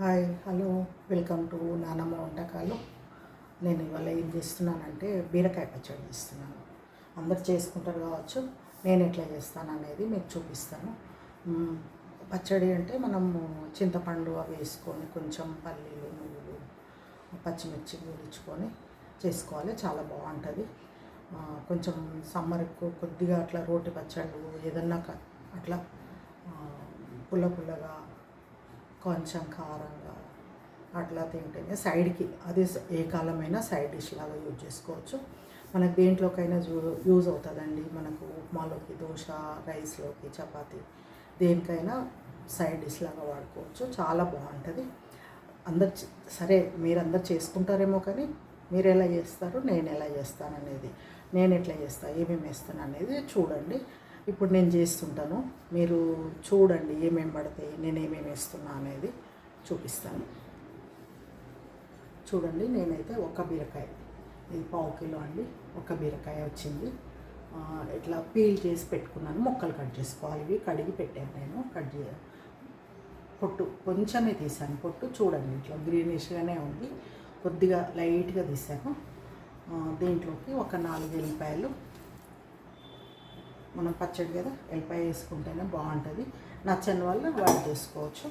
Hi hello welcome to నానమ్మ వంటకాలు. నేను ఇవాళ ఏం చేస్తున్నానంటే బీరకాయ పచ్చడి చేస్తున్నాను. అందరు చేసుకుంటారు కావచ్చు నేను ఎట్లా చేస్తాను అనేది మీకు చూపిస్తాను. పచ్చడి అంటే మనము చింతపండు అవి వేసుకొని కొంచెం పల్లీలు నువ్వులు పచ్చిమిర్చి కూడించుకొని చేసుకోవాలి చాలా బాగుంటుంది. కొంచెం సమ్మర్కు కొద్దిగా అట్లా రోటి పచ్చళ్ళు ఏదన్నా అట్లా పుల్ల పుల్లగా కొంచెం కారంగా అట్లా తింటేనే సైడ్కి అదే ఏ కాలమైనా సైడ్ డిష్ లాగా యూజ్ చేసుకోవచ్చు. మనకు దేంట్లోకైనా జూ- యూజ్ అవుతుందండి. మనకు ఉప్మాలోకి దోశ రైస్లోకి చపాతి దేనికైనా సైడ్ డిష్ లాగా వాడుకోవచ్చు. చాలా బాగుంటుంది. అందరు సరే మీరందరు చేసుకుంటారేమో కానీ మీరు ఎలా చేస్తారు నేను ఎలా చేస్తాను అనేది నేను ఎట్లా చేస్తాను ఏమేమి వేస్తాను అనేది చూడండి. ఇప్పుడు నేను చేస్తుంటాను. మీరు చూడండి ఏమేమి పడతాయి నేను ఏమేమి వేస్తున్నా అనేది చూపిస్తాను. చూడండి నేనైతే ఒక బీరకాయ. ఇది పావు కిలో అండి. ఒక బీరకాయ వచ్చింది. ఇట్లా పీల్ చేసి పెట్టుకున్నాను. ముక్కలు కట్ చేసుకోవాలి. ఇవి కడిగి పెట్టాను నేను. కట్ చే పొట్టు కొంచెమే తీసాను. పొట్టు చూడండి ఇట్లా గ్రీనిష్గానే ఉంది. కొద్దిగా లైట్గా తీసాను. దీంట్లోకి ఒక నాలుగు ఎల్లిపాయలు మనం పచ్చడి కదా ఎల్లిపాయ వేసుకుంటేనే బాగుంటుంది. నచ్చని వాళ్ళు వాడు చేసుకోవచ్చు.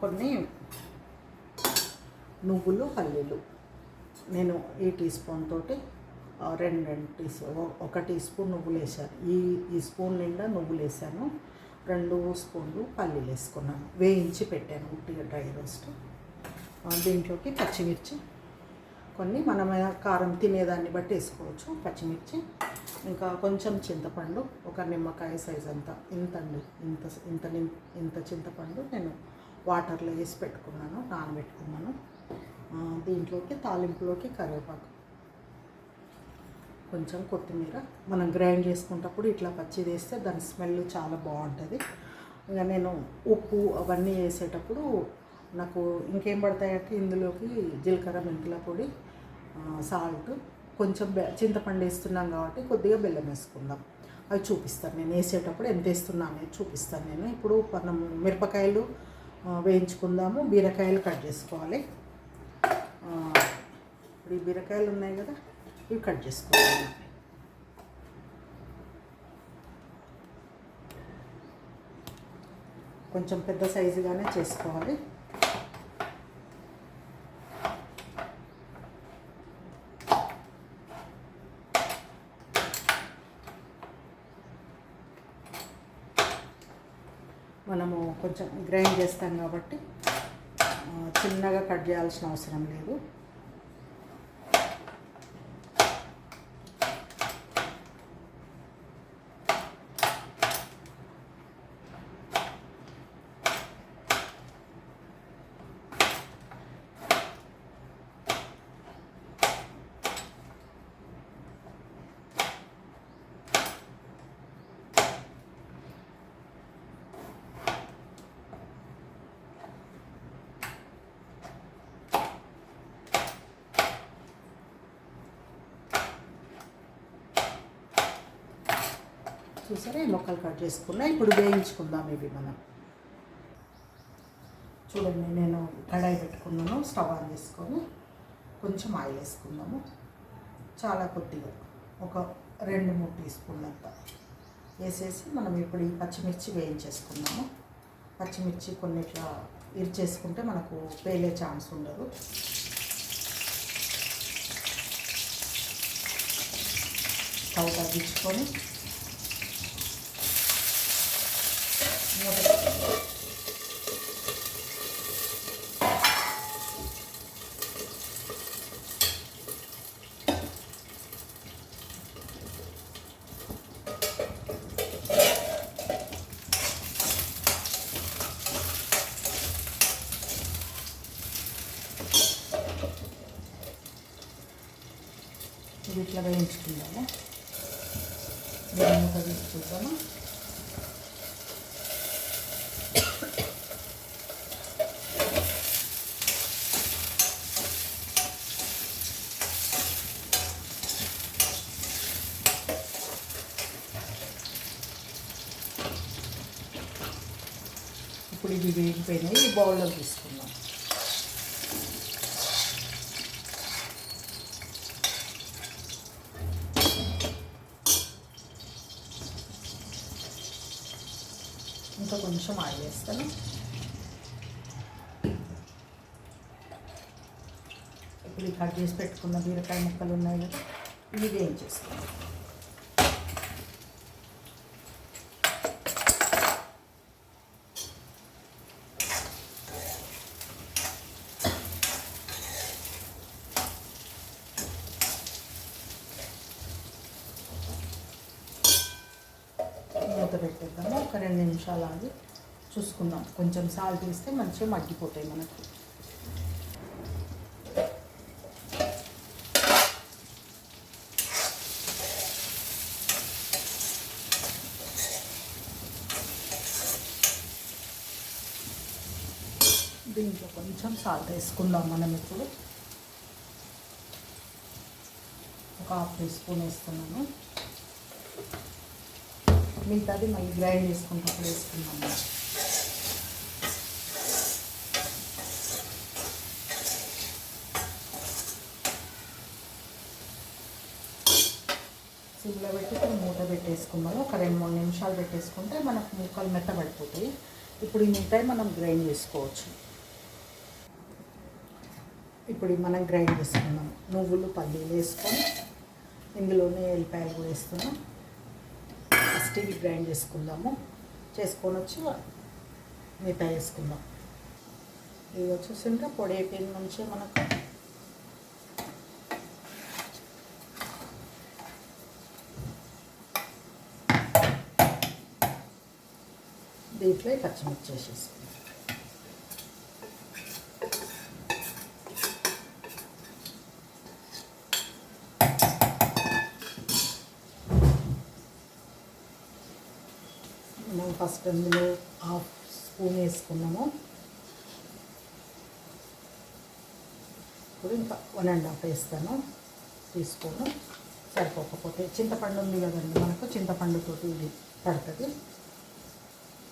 కొన్ని నువ్వులు పల్లీలు. నేను ఈ టీ స్పూన్ తోటి రెండు రెండు టీ స్పూన్ ఒక టీ స్పూన్ నువ్వులు వేసాను ఈ ఈ స్పూన్ నిండా నువ్వులు వేసాను రెండు స్పూన్లు పల్లీలు వేసుకున్నాను. వేయించి పెట్టాను ఉట్టిగా డ్రై రోస్ట్. దీంట్లోకి పచ్చిమిర్చి కొన్ని మనం కారం తినేదాన్ని బట్టి వేసుకోవచ్చు. పచ్చిమిర్చి ఇంకా కొంచెం చింతపండు ఒక నిమ్మకాయ సైజ్ అంతా. ఇంత అండి ఇంత ఇంత ఇంత చింతపండు నేను వాటర్లో వేసి పెట్టుకున్నాను నానబెట్టుకున్నాను. దీంట్లోకి తాలింపులోకి కరివేపాకు. కొంచెం కొత్తిమీర. మనం గ్రైండ్ చేసుకునేటప్పుడు ఇట్లా పచ్చిది వేస్తే దాని స్మెల్ చాలా బాగుంటుంది. ఇంకా నేను ఉప్పు అవన్నీ వేసేటప్పుడు నాకు ఇంకేం పడతాయంటే ఇందులోకి జీలకర్ర మెంతుల పొడి సాల్ట్ కొంచెం బె చింతపండు వేస్తున్నాం కాబట్టి కొద్దిగా బెల్లం వేసుకుందాం. అవి చూపిస్తాను నేను వేసేటప్పుడు ఎంత వేస్తున్నాను అనేది చూపిస్తాను నేను. ఇప్పుడు మనం మిరపకాయలు వేయించుకుందాము. బీరకాయలు కట్ చేసుకోవాలి. ఇప్పుడు ఈ బీరకాయలు ఉన్నాయి కదా ఇవి కట్ చేసుకోవాలి. కొంచెం పెద్ద సైజుగానే చేసుకోవాలి. మనము కొంచెం గ్రైండ్ చేస్తాం కాబట్టి చిన్నగా కట్ చేయాల్సిన అవసరం లేదు. చూసారా ఈ మొక్కలు కట్ చేసుకున్నా ఇప్పుడు వేయించుకుందాం ఇవి మనం. చూడండి నేను కడాయి పెట్టుకున్నాను స్టవ్ ఆన్ చేసుకొని కొంచెం ఆయిల్ వేసుకుందాము. చాలా కొద్దిగా ఒక రెండు మూడు టీ స్పూన్లు అంతా వేసేసి మనం ఇప్పుడు ఈ పచ్చిమిర్చి వేయించేసుకుందాము. పచ్చిమిర్చి కొన్ని ఇట్లా ఇరిచేసుకుంటే మనకు పేలే ఛాన్స్ ఉండదు. స్టవ్ తగ్గించుకొని మూత పెట్టుకుందాం. ఇది ఇట్లా వేయించుకుందాము. దీన్ని మూత తీసి చూద్దాము ఇప్పుడు ఇవి వేగిపోయినాయి ఈ బౌల్లో తీసుకుందాం. ఇంకా కొంచెం ఆయిల్ వేస్తాను ఇప్పుడు ఈ కట్ చేసి పెట్టుకున్న బీరకాయ ముక్కలు ఉన్నాయి కదా ఇవి వేయించేస్తాను మూత పెట్టేద్దాం రెండు నిమిషాలు ఆగి చూసుకుందాం. కొంచెం సాల్ట్ వేస్తే మంచిగా మగ్గిపోతాయి మనకు. దీంట్లో కొంచెం సాల్ట్ వేసుకుందాం మనం ఇప్పుడు. ఒక హాఫ్ టీ స్పూన్ వేస్తున్నాను మిగతాది మళ్ళీ గ్రైండ్ చేసుకుంటప్పుడు వేసుకున్నాము సిమ్లో పెట్టి ఇప్పుడు మూత పెట్టేసుకున్నాము ఒక రెండు మూడు నిమిషాలు పెట్టేసుకుంటే మనకు ముక్కలు మెత్తబడిపోతాయి. ఇప్పుడు ఈ మిగతాయి మనం గ్రైండ్ చేసుకోవచ్చు. ఇప్పుడు మనం గ్రైండ్ చేసుకున్నాం నువ్వులు పల్లీలు వేసుకొని ఇందులోనే ఎల్లిపాయలు కూడా వేస్తున్నాం. ఫస్ట్ ఇవి గ్రైండ్ చేసుకుందాము. చేసుకొని వచ్చి మిగతా వేసుకుందాం. వచ్చేసి వచ్చేసింటే పొడి అయిపోయిన మంచిగా మనకు. దీంట్లో పచ్చిమిర్చి వేసేసి మనం ఫస్ట్ అందులో హాఫ్ స్పూన్ వేసుకున్నాము. ఇప్పుడు ఇంకా వన్ అండ్ హాఫ్ వేస్తాను. తీసుకోను. సరిపోకపోతే చింతపండు ఉంది కదండి మనకు చింతపండుతోటి ఇది పడుతుంది.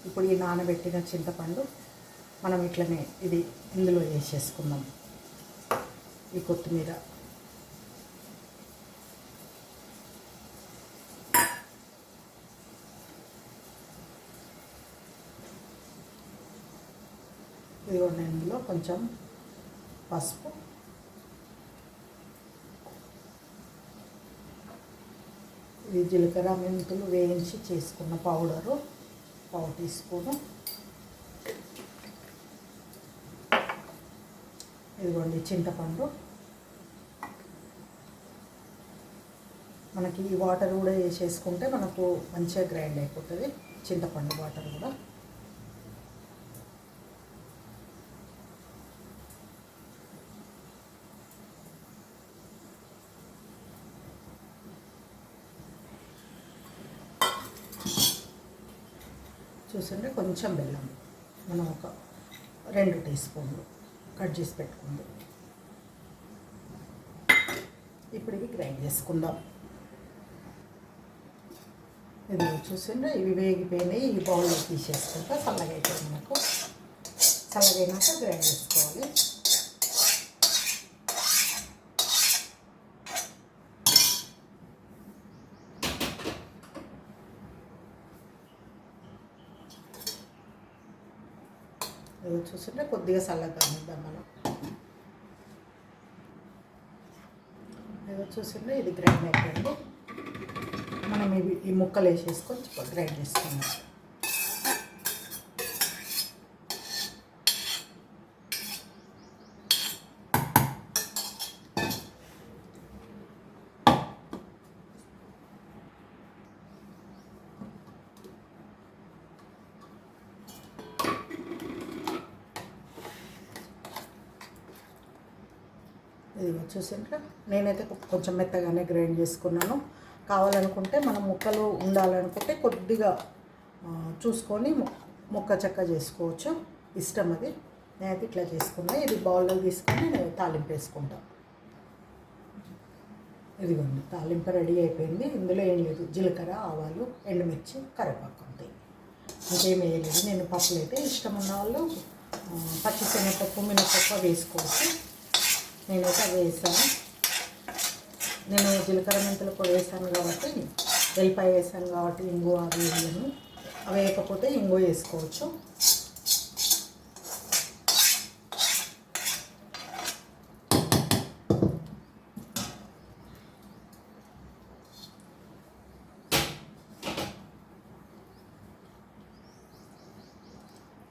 ఇప్పుడు ఈ నానబెట్టిన చింతపండు మనం ఇట్లనే ఇది ఇందులో వేసేసుకుందాం. ఈ కొత్తిమీర ఇదిగోండి ఇందులో కొంచెం పసుపు. ఇది జీలకర్ర మెంతులు వేయించి చేసుకున్న పౌడరు పావు టీ స్పూను. ఇదిగోండి చింతపండు. మనకి ఈ వాటర్ కూడా వేసేసుకుంటే మనకు మంచిగా గ్రైండ్ అయిపోతుంది చింతపండు వాటర్ కూడా. చూస్తుంటే కొంచెం బెల్లం. మనం ఒక రెండు టీ స్పూన్లు కట్ చేసి పెట్టుకుందాం. ఇప్పుడు ఇవి గ్రైండ్ చేసుకుందాం. ఇది చూస్తుంటే ఇవి వేగిపోయినాయి ఈ బౌల్లో తీసేసుకుంటా చల్లగా అయిపోయింది మనకు చల్లగైనాక గ్రైండ్ చేసుకోవాలి. ఇది చూస్తుంటే కొద్దిగా చల్లగా కానిద్దాం మనం ఏదో చూస్తుంటే ఇది గ్రైండ్ అయిపోయింది. మనం ఇవి ఈ ముక్కలు వేసేసుకొని గ్రైండ్ చేసుకున్నాం ఇది వచ్చేసింటే నేనైతే కొంచెం మెత్తగానే గ్రైండ్ చేసుకున్నాను. కావాలనుకుంటే మనం ముక్కలు ఉండాలనుకుంటే కొద్దిగా చూసుకొని ముక్క చెక్క చేసుకోవచ్చు. ఇష్టం అది. నేనైతే ఇట్లా చేసుకున్నా. ఇది బౌల్లో తీసుకొని నేను తాలింపు వేసుకుంటాను ఇదిగోండి తాలింపు రెడీ అయిపోయింది. ఇందులో ఏం లేదు. జీలకర్ర ఆవాలు ఎండుమిర్చి కరివేపాకు ఉంటాయి ఇంకేం వేయలేదు. నేను పప్పులు అయితే ఇష్టం ఉన్న వాళ్ళు పచ్చిశనగపప్పు పచ్చి శనగపప్పు మినపప్పు వేసుకోవచ్చు. నేనైతే అవి వేసాను. నేను జీలకర్ర మెంతులు కూడా వేసాను కాబట్టి వెల్లిపాయ వేసాను కాబట్టి ఇంగు అవి వేయను అవి వేయకపోతే ఇంగు వేసుకోవచ్చు.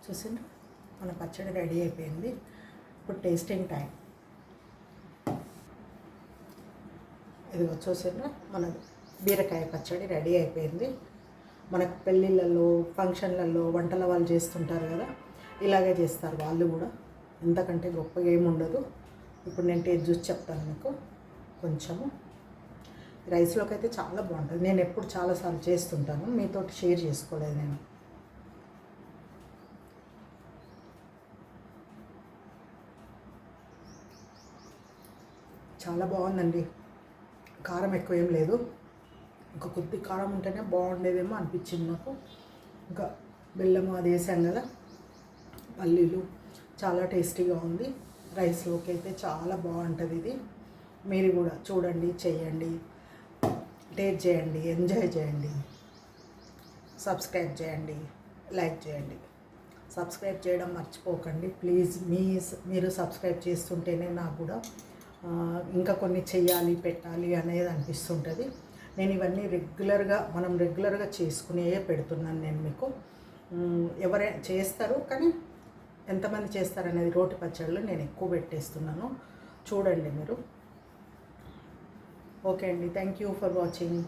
చూసిండ్రు? మన పచ్చడి రెడీ అయిపోయింది. ఇప్పుడు టేస్టింగ్ టైం ఇదిగో చూసిండ్రా మన బీరకాయ పచ్చడి రెడీ అయిపోయింది. మనకు పెళ్ళిళ్ళల్లో ఫంక్షన్లలో వంటల వాళ్ళు చేస్తుంటారు కదా ఇలాగే చేస్తారు వాళ్ళు కూడా. ఎంతకంటే గొప్పగా ఏమి ఉండదు. ఇప్పుడు నేను టేస్ట్ చూసి చెప్తాను మీకు కొంచెము. రైస్లోకి అయితే చాలా బాగుంటుంది. నేను ఎప్పుడు చాలాసార్లు చేస్తుంటాను మీతోటి షేర్ చేసుకోలేదు నేను. చాలా బాగుందండి. కారం ఎక్కువ ఏం లేదు. ఇంకా కొద్ది కారం ఉంటేనే బాగుండేదేమో అనిపించింది నాకు. ఇంకా బెల్లం అది వేసాం కదా పల్లీలు చాలా టేస్టీగా ఉంది. రైస్లోకి అయితే చాలా బాగుంటుంది ఇది. మీరు కూడా చూడండి చేయండి టేస్ట్ చేయండి ఎంజాయ్ చేయండి సబ్స్క్రైబ్ చేయండి లైక్ చేయండి. సబ్స్క్రైబ్ చేయడం మర్చిపోకండి. ప్లీజ్ మీ మీరు సబ్స్క్రైబ్ చేస్తుంటేనే నాకు కూడా ఇంకా కొన్ని చేయాలి పెట్టాలి అనేది అనిపిస్తుంటుంది. నేను ఇవన్నీ రెగ్యులర్గా మనం రెగ్యులర్గా చేసుకునే పెడుతున్నాను నేను మీకు. ఎవరైనా చేస్తారు కానీ ఎంతమంది చేస్తారనేది రోటి పచ్చళ్ళు నేను ఎక్కువ పెట్టేస్తున్నాను. చూడండి మీరు. ఓకే అండి. Thank you for watching.